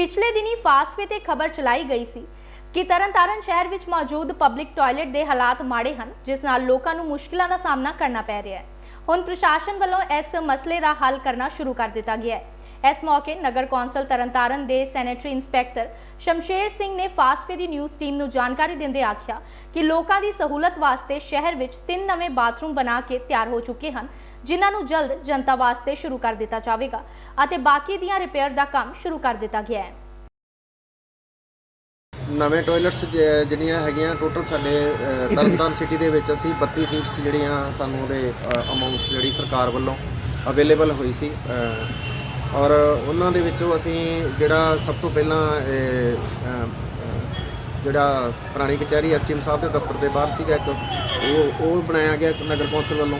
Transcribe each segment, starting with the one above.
ਪਿਛਲੇ ਦਿਨੀ ਫਾਸਟਵੇ ਤੇ ਖਬਰ ਚਲਾਈ ਗਈ ਸੀ ਕਿ ਤਰਨਤਾਰਨ ਸ਼ਹਿਰ ਵਿੱਚ ਮੌਜੂਦ ਪਬਲਿਕ ਟਾਇਲਟ ਦੇ ਹਾਲਾਤ ਮਾੜੇ ਹਨ, ਜਿਸ ਨਾਲ ਲੋਕਾਂ ਨੂੰ ਮੁਸ਼ਕਲਾਂ ਦਾ ਸਾਹਮਣਾ ਕਰਨਾ ਪੈ ਰਿਹਾ ਹੈ। ਹੁਣ ਪ੍ਰਸ਼ਾਸਨ ਵੱਲੋਂ ਇਸ ਮਸਲੇ ਦਾ ਹੱਲ ਕਰਨਾ ਸ਼ੁਰੂ ਕਰ ਦਿੱਤਾ ਗਿਆ ਹੈ। ਇਸ ਮੌਕੇ ਨਗਰ ਕੌਂਸਲ ਤਰਨਤਾਰਨ ਦੇ ਸੈਨੇਟਰੀ ਇੰਸਪੈਕਟਰ ਸ਼ਮਸ਼ੇਰ ਸਿੰਘ ਨੇ ਫਾਸਟਵੇ ਦੀ ਨਿਊਜ਼ ਟੀਮ ਨੂੰ ਜਾਣਕਾਰੀ ਦਿੰਦੇ ਆਖਿਆ ਕਿ ਲੋਕਾਂ ਦੀ ਸਹੂਲਤ ਵਾਸਤੇ ਸ਼ਹਿਰ ਵਿੱਚ ਤਿੰਨ ਨਵੇਂ ਬਾਥਰੂਮ ਬਣਾ ਕੇ ਤਿਆਰ ਹੋ ਚੁੱਕੇ ਹਨ ਜਿਨ੍ਹਾਂ ਨੂੰ ਜਲਦ ਜਨਤਾ ਵਾਸਤੇ ਸ਼ੁਰੂ ਕਰ ਦਿੱਤਾ ਜਾਵੇਗਾ ਅਤੇ ਬਾਕੀ ਦੀਆਂ ਰਿਪੇਅਰ ਦਾ ਕੰਮ ਸ਼ੁਰੂ ਕਰ ਦਿੱਤਾ ਗਿਆ ਹੈ। ਨਵੇਂ ਟਾਇਲਟਸ ਜਿਹੜੀਆਂ ਹੈਗੀਆਂ ਟੋਟਲ ਸਾਡੇ ਤਰਨਤਾਰਨ ਸਿਟੀ ਦੇ ਵਿੱਚ ਅਸੀਂ 32 ਸੀਟਸ ਜਿਹੜੀਆਂ ਸਾਨੂੰ ਉਹਦੇ ਅਮਾਉਂਟਸ ਜਿਹੜੀ ਸਰਕਾਰ ਵੱਲੋਂ ਅਵੇਲੇਬਲ ਹੋਈ ਸੀ ਔਰ ਉਹਨਾਂ ਦੇ ਵਿੱਚੋਂ ਅਸੀਂ ਜਿਹੜਾ ਸਭ ਤੋਂ ਪਹਿਲਾਂ ਜਿਹੜਾ ਪੁਰਾਣੀ ਕਚਹਿਰੀ ਐਸਟੀਐਮ ਸਾਹਿਬ ਦੇ ਦਫ਼ਤਰ ਦੇ ਬਾਹਰ ਸੀਗਾ ਇੱਕ, ਉਹ ਉਹ ਬਣਾਇਆ ਗਿਆ ਨਗਰ ਕੌਂਸਲ ਵੱਲੋਂ।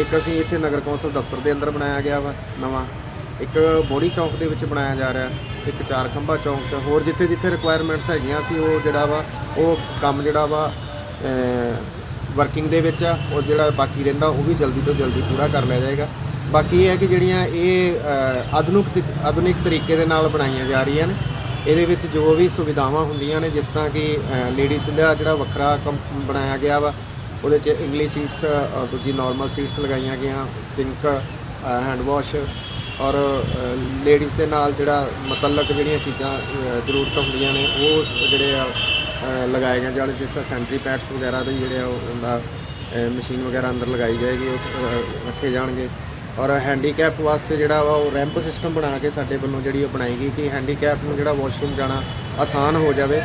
ਇੱਕ ਅਸੀਂ ਇੱਥੇ ਨਗਰ ਕੌਂਸਲ ਦਫ਼ਤਰ ਦੇ ਅੰਦਰ ਬਣਾਇਆ ਗਿਆ ਵਾ, ਨਵਾਂ। ਇੱਕ ਬੋੜੀ ਚੌਂਕ ਦੇ ਵਿੱਚ ਬਣਾਇਆ ਜਾ ਰਿਹਾ, ਇੱਕ ਚਾਰ ਖੰਭਾ ਚੌਂਕ 'ਚ। ਹੋਰ ਜਿੱਥੇ ਜਿੱਥੇ ਰਿਕੁਆਇਰਮੈਂਟਸ ਹੈਗੀਆਂ ਸੀ, ਉਹ ਜਿਹੜਾ ਵਾ, ਉਹ ਕੰਮ ਜਿਹੜਾ ਵਾ ਵਰਕਿੰਗ ਦੇ ਵਿੱਚ ਆ, ਉਹ ਜਿਹੜਾ ਬਾਕੀ ਰਹਿੰਦਾ, ਉਹ ਵੀ ਜਲਦੀ ਤੋਂ ਜਲਦੀ ਪੂਰਾ ਕਰ ਲਿਆ ਜਾਏਗਾ। ਬਾਕੀ ਇਹ ਹੈ ਕਿ ਜਿਹੜੀਆਂ ਇਹ ਆਧੁਨਿਕ ਤ- ਆਧੁਨਿਕ ਤਰੀਕੇ ਦੇ ਨਾਲ ਬਣਾਈਆਂ ਜਾ ਰਹੀਆਂ ਨੇ। ਇਹਦੇ ਵਿੱਚ ਜੋ ਵੀ ਸੁਵਿਧਾਵਾਂ ਹੁੰਦੀਆਂ ਨੇ ਜਿਸ ਤਰ੍ਹਾਂ ਕਿ ਲੇਡੀਜ਼ ਦਾ ਜਿਹੜਾ ਵੱਖਰਾ ਕੰਮ ਬਣਾਇਆ ਗਿਆ ਵਾ ਉਹਦੇ 'ਚ ਇੰਗਲਿਸ਼ ਸੀਟਸ ਦੂਜੀ ਨਾਰਮਲ ਸੀਟਸ ਲਗਾਈਆਂ ਗਈਆਂ ਸਿੰਕ ਹੈਂਡ ਵਾਸ਼ ਔਰ ਲੇਡੀਜ਼ ਦੇ ਨਾਲ ਜਿਹੜਾ ਮਤਲਕ ਜਿਹੜੀਆਂ ਚੀਜ਼ਾਂ ਜ਼ਰੂਰਤ ਹੁੰਦੀਆਂ ਨੇ ਉਹ ਜਿਹੜੇ ਆ ਅ, ਲਗਾਏ ਗਏ ਜਿਹੜੇ ਜਿਸ ਤਰ੍ਹਾਂ ਸੈਂਟਰੀ ਪੈਡਸ ਵਗੈਰਾ ਦੇ ਜਿਹੜੇ ਆ ਉਹਦਾ ਮਸ਼ੀਨ ਵਗੈਰਾ ਅੰਦਰ ਲਗਾਈ ਜਾਏਗੀ ਉਹ ਰੱਖੇ ਜਾਣਗੇ। ਔਰ ਹੈਂਡੀਕੈਪ ਵਾਸਤੇ ਜਿਹੜਾ ਵਾ ਉਹ ਰੈਂਪ ਸਿਸਟਮ ਬਣਾ ਕੇ ਸਾਡੇ ਵੱਲੋਂ ਜਿਹੜੀ ਉਹ ਬਣਾਈ ਗਈ ਕਿ ਹੈਂਡੀਕੈਪ ਨੂੰ ਜਿਹੜਾ ਵਾਸ਼ਰੂਮ ਜਾਣਾ ਆਸਾਨ ਹੋ ਜਾਵੇ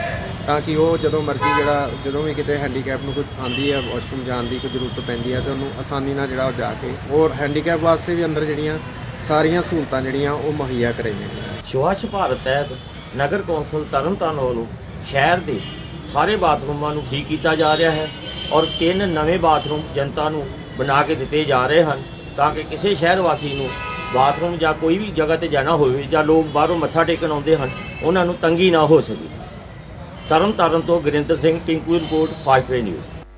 ਤਾਂ ਕਿ ਉਹ ਜਦੋਂ ਮਰਜ਼ੀ ਜਿਹੜਾ, ਜਦੋਂ ਵੀ ਕਿਤੇ ਹੈਂਡੀਕੈਪ ਨੂੰ ਕੋਈ ਆਂਦੀ ਹੈ ਵਾਸ਼ਰੂਮ ਜਾਣ ਦੀ ਕੋਈ ਜ਼ਰੂਰਤ ਪੈਂਦੀ ਹੈ ਤੇ ਉਹਨੂੰ ਆਸਾਨੀ ਨਾਲ ਜਿਹੜਾ ਉਹ ਜਾ ਕੇ ਔਰ ਹੈਂਡੀਕੈਪ ਵਾਸਤੇ ਵੀ ਅੰਦਰ ਜਿਹੜੀਆਂ ਸਾਰੀਆਂ ਸਹੂਲਤਾਂ ਜਿਹੜੀਆਂ ਉਹ ਮੁਹੱਈਆ ਕਰਾਈਆਂ ਗਈਆਂ। ਸਵੱਛ ਭਾਰਤ ਤਹਿਤ ਨਗਰ ਕੌਂਸਲ ਤਰਨਤਾਰਨ ਵੱਲੋਂ ਸ਼ਹਿਰ ਦੇ ਸਾਰੇ ਬਾਥਰੂਮਾਂ ਨੂੰ ਠੀਕ ਕੀਤਾ ਜਾ ਰਿਹਾ ਹੈ ਔਰ ਤਿੰਨ ਨਵੇਂ ਬਾਥਰੂਮ ਜਨਤਾ ਨੂੰ ਬਣਾ ਕੇ ਦਿੱਤੇ ਜਾ ਰਹੇ ਹਨ। ਤਾਂ ਕਿ ਕਿਸੇ ਸ਼ਹਿਰ ਵਾਸੀ ਨੂੰ ਬਾਥਰੂਮ ਜਾਂ ਕੋਈ ਵੀ ਜਗ੍ਹਾ ਤੇ ਜਾਣਾ ਹੋਵੇ ਜਾਂ ਲੋਕ ਬਾਹਰੋਂ ਮੱਥਾ ਟੇਕਣ ਆਉਂਦੇ ਹਨ, ਉਹਨਾਂ ਨੂੰ ਤੰਗੀ ਨਾ ਹੋ ਸਕੇ। ਤਰਨਤਾਰਨ ਤੋਂ Gurinder Singh, Tinku report, fast news.